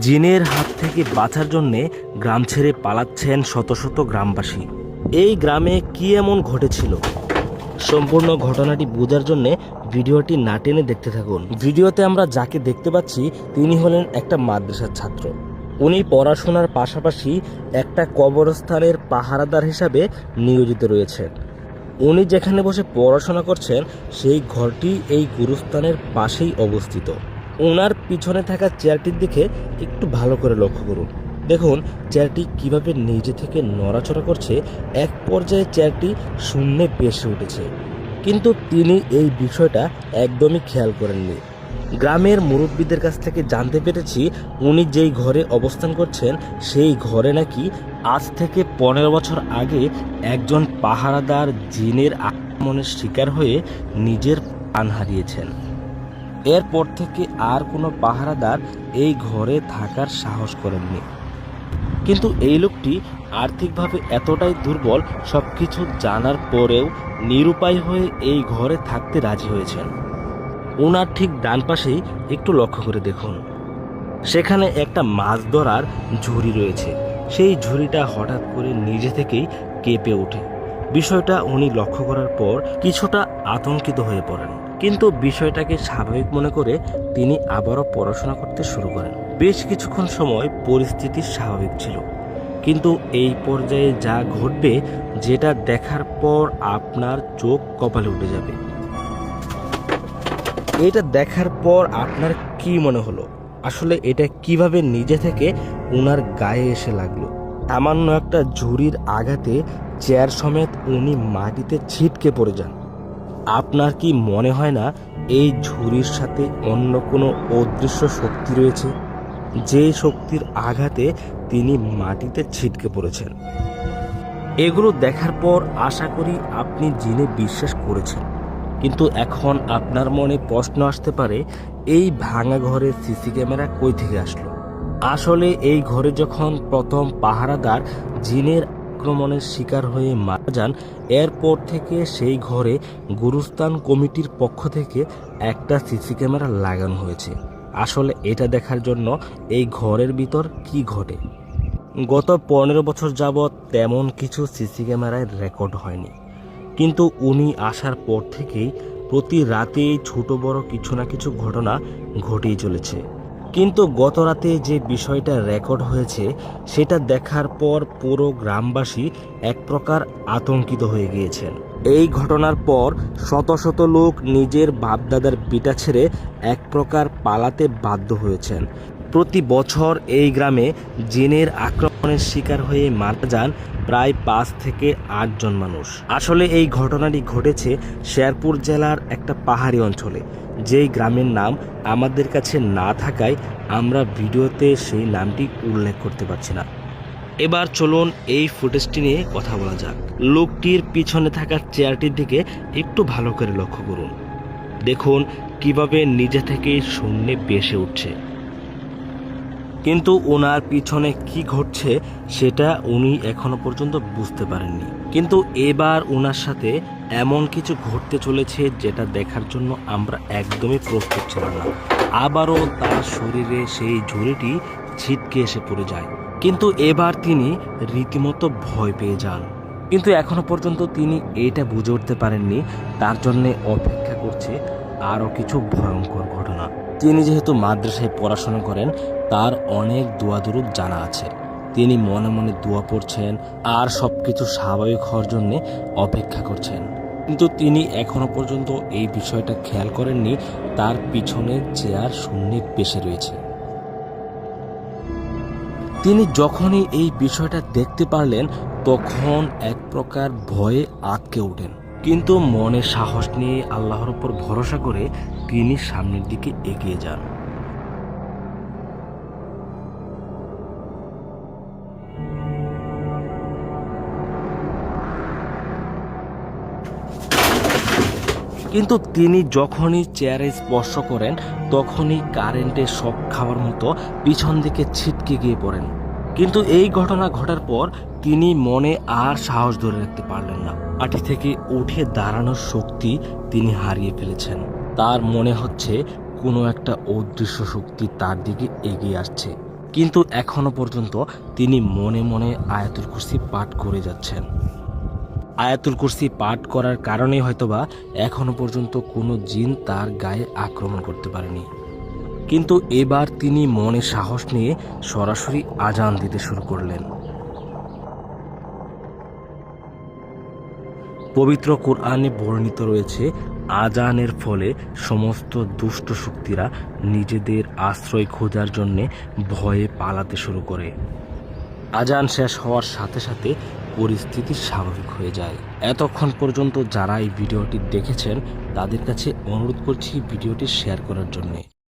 জিনের হাত থেকে বাঁচার জন্যে গ্রাম ছেড়ে পালাচ্ছেন শত শত গ্রামবাসী। এই গ্রামে কি এমন ঘটেছিল? সম্পূর্ণ ঘটনাটি বোঝার জন্য ভিডিওটি না টেনে দেখতে থাকুন। ভিডিওতে আমরা যাকে দেখতে পাচ্ছি, তিনি হলেন একটা মাদ্রাসার ছাত্র। উনি পড়াশোনার পাশাপাশি একটা কবরস্থানের পাহারাদার হিসাবে নিয়োজিত রয়েছেন। উনি যেখানে বসে পড়াশোনা করছেন, সেই ঘরটি এই গুরুস্থানের পাশেই অবস্থিত। ওনার পিছনে থাকা চেয়ারটির দিকে একটু ভালো করে লক্ষ্য করুন। দেখুন চেয়ারটি কীভাবে নিজে থেকে নড়াচড়া করছে, এক পর্যায়ে চেয়ারটি শূন্যে পেশে উঠেছে। কিন্তু তিনি এই বিষয়টা একদমই খেয়াল করেননি। গ্রামের মুরব্বীদের কাছ থেকে জানতে পেরেছি, উনি যেই ঘরে অবস্থান করছেন, সেই ঘরে নাকি আজ থেকে পনেরো বছর আগে একজন পাহারাদার জিনের আক্রমণের শিকার হয়ে নিজের প্রাণ হারিয়েছেন। এরপর থেকে আর কোনো পাহারাদার এই ঘরে থাকার সাহস করেননি। কিন্তু এই লোকটি আর্থিকভাবে এতটাই দুর্বল সব কিছু জানার পরেও নিরুপায় হয়ে এই ঘরে থাকতে রাজি হয়েছেন। ওনার ঠিক ডান পাশেই একটু লক্ষ্য করে দেখুন। সেখানে একটা মাছ ধরার ঝুড়ি রয়েছে। সেই ঝুড়িটা হঠাৎ করে নিজে থেকেই কেঁপে ওঠে। বিষয়টা উনি লক্ষ্য করার পর কিছুটা আতঙ্কিত হয়ে পড়েন। কিন্তু বিষয়টাকে স্বাভাবিক মনে করে তিনি আবারও পড়াশোনা করতে শুরু করেন। বেশ কিছুক্ষণ সময় পরিস্থিতি স্বাভাবিক ছিল। কিন্তু এই পর্যায়ে যা ঘটবে, যেটা দেখার পর আপনার চোখ কপালে উঠে যাবে। এটা দেখার পর আপনার কি মনে হলো? আসলে এটা কীভাবে নিজে থেকে ওনার গায়ে এসে লাগল? সামান্য একটা ঝুড়ির আঘাতে চেয়ার সমেত উনি মাটিতে ছিটকে পড়ে যান। আপনার কি মনে হয় না এই ঝুড়ির সাথে অন্য কোনো অদৃশ্য শক্তি রয়েছে? যে শক্তির আঘাতে তিনি মাটিতে ছিটকে পড়েছেন। এগুলো দেখার পর আশা করি আপনি জিনে বিশ্বাস করেছেন। কিন্তু এখন আপনার মনে প্রশ্ন আসতে পারে, এই ভাঙা ঘরে সিসি ক্যামেরা কই থেকে আসলো? আসলে এই ঘরে যখন প্রথম পাহারাদার জিনের আক্রমণের শিকার হয়ে মারা যান, এরপর থেকে সেই ঘরে গুরুস্থান কমিটির পক্ষ থেকে একটা সিসি ক্যামেরা লাগানো হয়েছে। আসলে এটা দেখার জন্য এই ঘরের ভিতর কি ঘটে? গত পনেরো বছর যাবৎ তেমন কিছু সিসি ক্যামেরায় রেকর্ড হয়নি। কিন্তু উনি আসার পর থেকেই প্রতি রাতেই ছোট বড় কিছু না কিছু ঘটনা ঘটেই চলেছে। কিন্তু গত রাতে যে বিষয়টা রেকর্ড হয়েছে, সেটা দেখার পর পুরো গ্রামবাসী এক প্রকার আতঙ্কিত হয়ে গিয়েছেন। এই ঘটনার পর শত শত লোক নিজের বাপদাদার বিটা ছেড়ে এক প্রকার পালাতে বাধ্য হয়েছেন। প্রতি বছর এই গ্রামে জিনের আক্রমণের শিকার হয়ে মারা যান প্রায় পাঁচ থেকে আটজন মানুষ। আসলে এই ঘটনাটি ঘটেছে শেরপুর জেলার একটা পাহাড়ি অঞ্চলে। যেই গ্রামের নাম আমাদের কাছে না থাকায় আমরা ভিডিওতে সেই নামটি উল্লেখ করতে পারছি না। এবার চলুন এই ফুটেজটি নিয়ে কথা বলা যাক। লোকটির পিছনে থাকা চেয়ারটির দিকে একটু ভালো করে লক্ষ্য করুন। দেখুন কীভাবে নিজে থেকেই শূন্যে বেসে উঠছে। কিন্তু ওনার পিছনে কি ঘটছে সেটা উনি এখনও পর্যন্ত বুঝতে পারেননি। কিন্তু এবার ওনার সাথে এমন কিছু ঘটতে চলেছে যেটা দেখার জন্য আমরা একদমই প্রস্তুত ছিলাম না। আবারও তার শরীরে সেই ঝুড়িটি ছিটকে এসে পড়ে যায়। কিন্তু এবার তিনি রীতিমতো ভয় পেয়ে যান। কিন্তু এখনও পর্যন্ত তিনি এটা বুঝে উঠতে পারেননি। তার জন্য অপেক্ষা করছে আরও কিছু ভয়ঙ্কর ঘটনা। তিনি যেহেতু মাদ্রাসায় পড়াশোনা করেন তার অনেক দোয়া দুরুদ জানা আছে। তিনি মনে মনে দোয়া পড়ছেন আর সব কিছু স্বাভাবিক হওয়ার জন্যে অপেক্ষা করছেন। কিন্তু তিনি এখনও পর্যন্ত এই বিষয়টা খেয়াল করেননি, তার পিছনে চেয়ার শূন্যে পেশে রয়েছে। তিনি যখনই এই বিষয়টা দেখতে পারলেন, তখন এক প্রকার ভয়ে আটকে ওঠেন। কিন্তু মনে সাহস নিয়ে আল্লাহর উপর ভরসা করে তিনি সামনের দিকে এগিয়ে যান। কিন্তু তিনি যখনই চেয়ারে স্পর্শ করেন, তখনই কারেন্টের শক খাওয়ার মতো পিছন দিকে ছিটকে গিয়ে পড়েন। কিন্তু এই ঘটনা ঘটার পর তিনি মনে আর সাহস ধরে রাখতে পারলেন না। মাটি থেকে উঠে দাঁড়ানোর শক্তি তিনি হারিয়ে ফেলেছেন। তার মনে হচ্ছে কোনো একটা অদৃশ্য শক্তি তার দিকে এগিয়ে আসছে। কিন্তু এখনও পর্যন্ত তিনি মনে মনে আয়াতুল কুরসি পাঠ করে যাচ্ছেন। আয়াতুল কুরসি পাঠ করার কারণে হয়তোবা এখনও পর্যন্ত কোনো জিন তার গায়ে আক্রমণ করতে পারেনি। কিন্তু এবার তিনি মনে সাহস নিয়ে সরাসরি আজান দিতে শুরু করলেন। পবিত্র কোরআনে বর্ণিত রয়েছে আজানের ফলে সমস্ত দুষ্ট শক্তিরা নিজেদের আশ্রয় খোঁজার জন্যে ভয়ে পালাতে শুরু করে। আজান শেষ হওয়ার সাথে সাথে পরিস্থিতি স্বাভাবিক হয়ে যায়। এতক্ষণ পর্যন্ত যারা এই ভিডিওটি দেখেছেন, তাদের কাছে অনুরোধ করছি ভিডিওটি শেয়ার করার জন্যে।